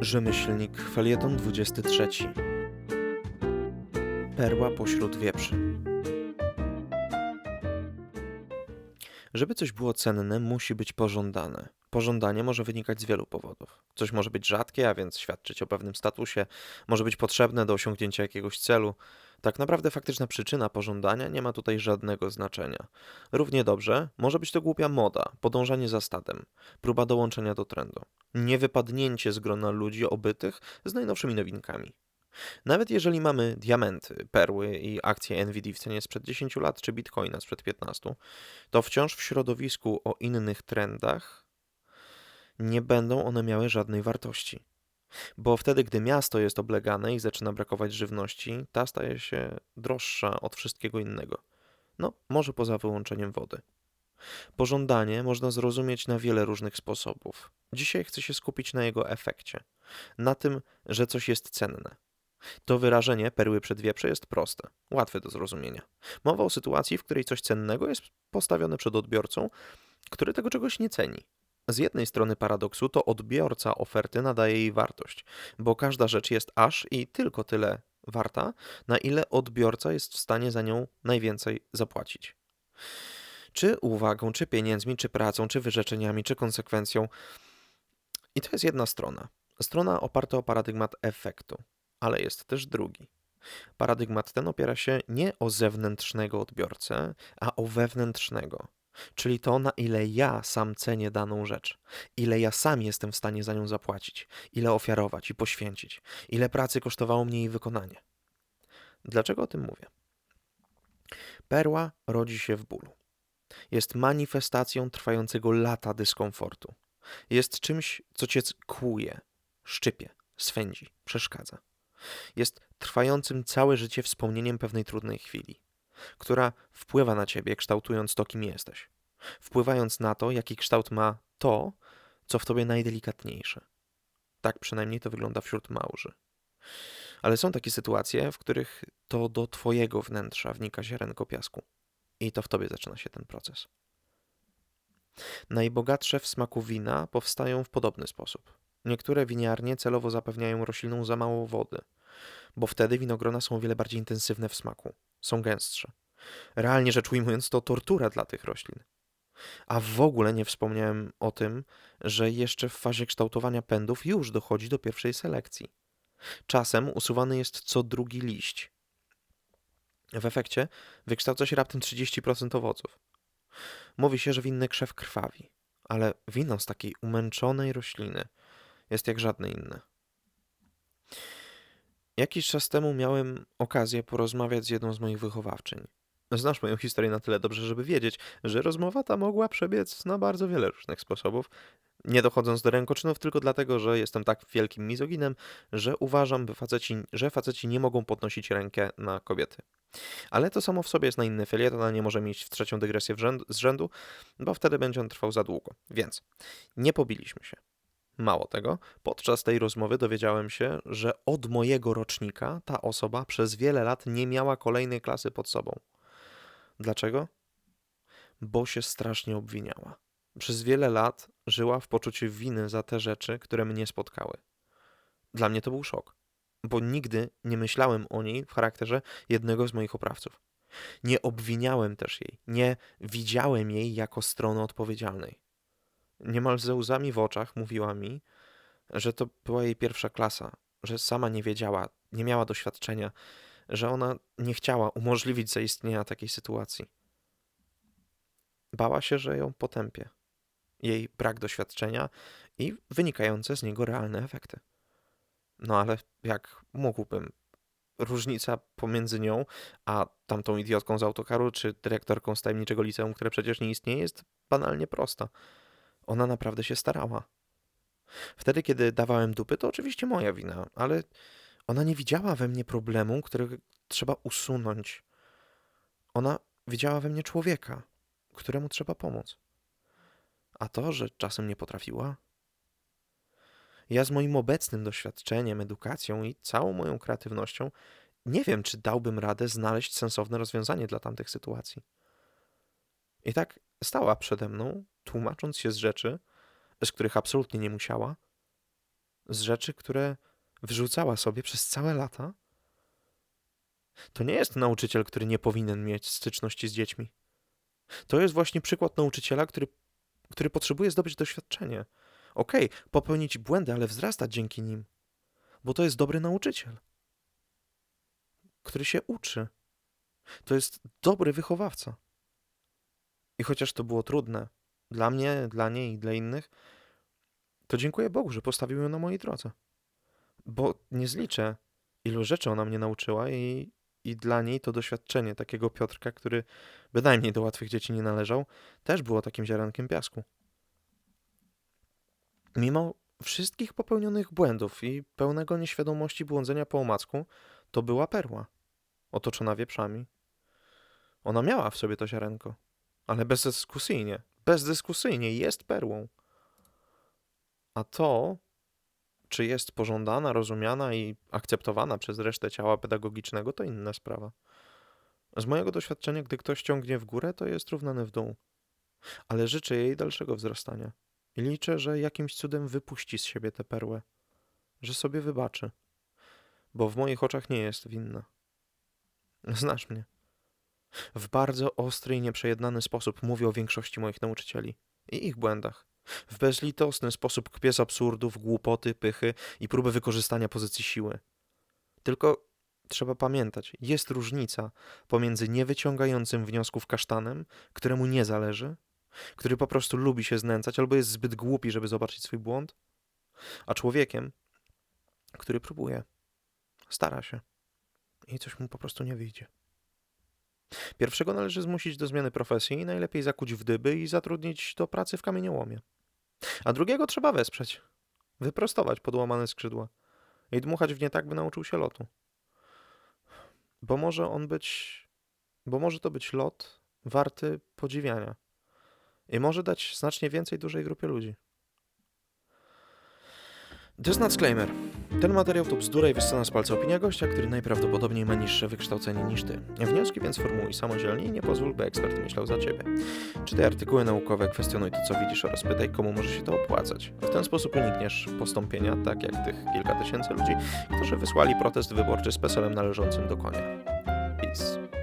Rzemyślnik, felieton 23. Perła pośród wieprzy. Żeby coś było cenne, musi być pożądane. Pożądanie może wynikać z wielu powodów. Coś może być rzadkie, a więc świadczyć o pewnym statusie, może być potrzebne do osiągnięcia jakiegoś celu. Tak naprawdę faktyczna przyczyna pożądania nie ma tutaj żadnego znaczenia. Równie dobrze może być to głupia moda, podążanie za stadem, próba dołączenia do trendu, niewypadnięcie z grona ludzi obytych z najnowszymi nowinkami. Nawet jeżeli mamy diamenty, perły i akcje Nvidia w cenie sprzed 10 lat, czy bitcoina sprzed 15, to wciąż w środowisku o innych trendach nie będą one miały żadnej wartości. Bo wtedy, gdy miasto jest oblegane i zaczyna brakować żywności, ta staje się droższa od wszystkiego innego. No, może poza wyłączeniem wody. Pożądanie można zrozumieć na wiele różnych sposobów. Dzisiaj chcę się skupić na jego efekcie, na tym, że coś jest cenne. To wyrażenie perły przed wieprze jest proste, łatwe do zrozumienia. Mowa o sytuacji, w której coś cennego jest postawione przed odbiorcą, który tego czegoś nie ceni. Z jednej strony paradoksu to odbiorca oferty nadaje jej wartość, bo każda rzecz jest aż i tylko tyle warta, na ile odbiorca jest w stanie za nią najwięcej zapłacić. Czy uwagą, czy pieniędzmi, czy pracą, czy wyrzeczeniami, czy konsekwencją. I to jest jedna strona. Strona oparta o paradygmat efektu, ale jest też drugi. Paradygmat ten opiera się nie o zewnętrznego odbiorcę, a o wewnętrznego. Czyli to, na ile ja sam cenię daną rzecz, ile ja sam jestem w stanie za nią zapłacić, ile ofiarować i poświęcić, ile pracy kosztowało mnie jej wykonanie. Dlaczego o tym mówię? Perła rodzi się w bólu. Jest manifestacją trwającego lata dyskomfortu. Jest czymś, co cię kłuje, szczypie, swędzi, przeszkadza. Jest trwającym całe życie wspomnieniem pewnej trudnej chwili która wpływa na ciebie, kształtując to, kim jesteś. Wpływając na to, jaki kształt ma to, co w tobie najdelikatniejsze. Tak przynajmniej to wygląda wśród małży. Ale są takie sytuacje, w których to do twojego wnętrza wnika ziarenko piasku. I to w tobie zaczyna się ten proces. Najbogatsze w smaku wina powstają w podobny sposób. Niektóre winiarnie celowo zapewniają roślinom za mało wody, bo wtedy winogrona są o wiele bardziej intensywne w smaku, są gęstsze. Realnie rzecz ujmując, to tortura dla tych roślin. A w ogóle nie wspomniałem o tym, że jeszcze w fazie kształtowania pędów już dochodzi do pierwszej selekcji. Czasem usuwany jest co drugi liść. W efekcie wykształca się raptem 30% owoców. Mówi się, że winny krzew krwawi, ale wino z takiej umęczonej rośliny jest jak żadne inne. Jakiś czas temu miałem okazję porozmawiać z jedną z moich wychowawczyń. Znasz moją historię na tyle dobrze, żeby wiedzieć, że rozmowa ta mogła przebiec na bardzo wiele różnych sposobów, nie dochodząc do rękoczynów tylko dlatego, że jestem tak wielkim mizoginem, że uważam, faceci, że faceci nie mogą podnosić rękę na kobiety. Ale to samo w sobie jest na inny felieton, a nie może mieć w trzecią dygresję z rzędu, bo wtedy będzie on trwał za długo. Więc nie pobiliśmy się. Mało tego, podczas tej rozmowy dowiedziałem się, że od mojego rocznika ta osoba przez wiele lat nie miała kolejnej klasy pod sobą. Dlaczego? Bo się strasznie obwiniała. Przez wiele lat żyła w poczuciu winy za te rzeczy, które mnie spotkały. Dla mnie to był szok, bo nigdy nie myślałem o niej w charakterze jednego z moich oprawców. Nie obwiniałem też jej, nie widziałem jej jako strony odpowiedzialnej niemal ze łzami w oczach mówiła mi, że to była jej pierwsza klasa, że sama nie wiedziała, nie miała doświadczenia, że ona nie chciała umożliwić zaistnienia takiej sytuacji. Bała się, że ją potępię. Jej brak doświadczenia i wynikające z niego realne efekty. No ale jak mógłbym? Różnica pomiędzy nią a tamtą idiotką z autokaru, czy dyrektorką z tajemniczego liceum, które przecież nie istnieje, jest banalnie prosta. Ona naprawdę się starała. Wtedy, kiedy dawałem dupy, to oczywiście moja wina, ale ona nie widziała we mnie problemu, który trzeba usunąć. Ona widziała we mnie człowieka, któremu trzeba pomóc. A to, że czasem nie potrafiła. Ja z moim obecnym doświadczeniem, edukacją i całą moją kreatywnością nie wiem, czy dałbym radę znaleźć sensowne rozwiązanie dla tamtych sytuacji. I tak stała przede mną, tłumacząc się z rzeczy, z których absolutnie nie musiała, z rzeczy, które wyrzucała sobie przez całe lata, to nie jest nauczyciel, który nie powinien mieć styczności z dziećmi. To jest właśnie przykład nauczyciela, który, który potrzebuje zdobyć doświadczenie. Okej, popełnić błędy, ale wzrastać dzięki nim, bo to jest dobry nauczyciel, który się uczy. To jest dobry wychowawca. I chociaż to było trudne dla mnie, dla niej i dla innych, to dziękuję Bogu, że postawił ją na mojej drodze. Bo nie zliczę, ilu rzeczy ona mnie nauczyła i, i dla niej to doświadczenie takiego Piotrka, który bynajmniej do łatwych dzieci nie należał, też było takim ziarenkiem piasku. Mimo wszystkich popełnionych błędów i pełnego nieświadomości błądzenia po omacku, to była perła, otoczona wieprzami. Ona miała w sobie to ziarenko, ale bezdyskusyjnie, bezdyskusyjnie jest perłą. A to, czy jest pożądana, rozumiana i akceptowana przez resztę ciała pedagogicznego, to inna sprawa. Z mojego doświadczenia, gdy ktoś ciągnie w górę, to jest równany w dół. Ale życzę jej dalszego wzrastania. I liczę, że jakimś cudem wypuści z siebie tę perłę, że sobie wybaczy, bo w moich oczach nie jest winna. Znasz mnie. W bardzo ostry i nieprzejednany sposób mówię o większości moich nauczycieli i ich błędach. W bezlitosny sposób kpię z absurdów, głupoty, pychy i próby wykorzystania pozycji siły. Tylko trzeba pamiętać, jest różnica pomiędzy niewyciągającym wniosków kasztanem, któremu nie zależy, który po prostu lubi się znęcać albo jest zbyt głupi, żeby zobaczyć swój błąd, a człowiekiem, który próbuje, stara się i coś mu po prostu nie wyjdzie. Pierwszego należy zmusić do zmiany profesji najlepiej zakuć w dyby i zatrudnić do pracy w kamieniołomie. A drugiego trzeba wesprzeć, wyprostować podłamane skrzydła i dmuchać w nie tak, by nauczył się lotu. Bo może on być, bo może to być lot warty podziwiania i może dać znacznie więcej dużej grupie ludzi. To jest disclaimer. Ten materiał to bzdura i wyssana z palca opinia gościa, który najprawdopodobniej ma niższe wykształcenie niż ty. Wnioski więc formułuj samodzielnie i nie pozwól, by ekspert myślał za ciebie. Czytaj artykuły naukowe, kwestionuj to, co widzisz oraz pytaj, komu może się to opłacać. W ten sposób unikniesz postąpienia, tak jak tych kilka tysięcy ludzi, którzy wysłali protest wyborczy z PESEL-em należącym do konia. Peace.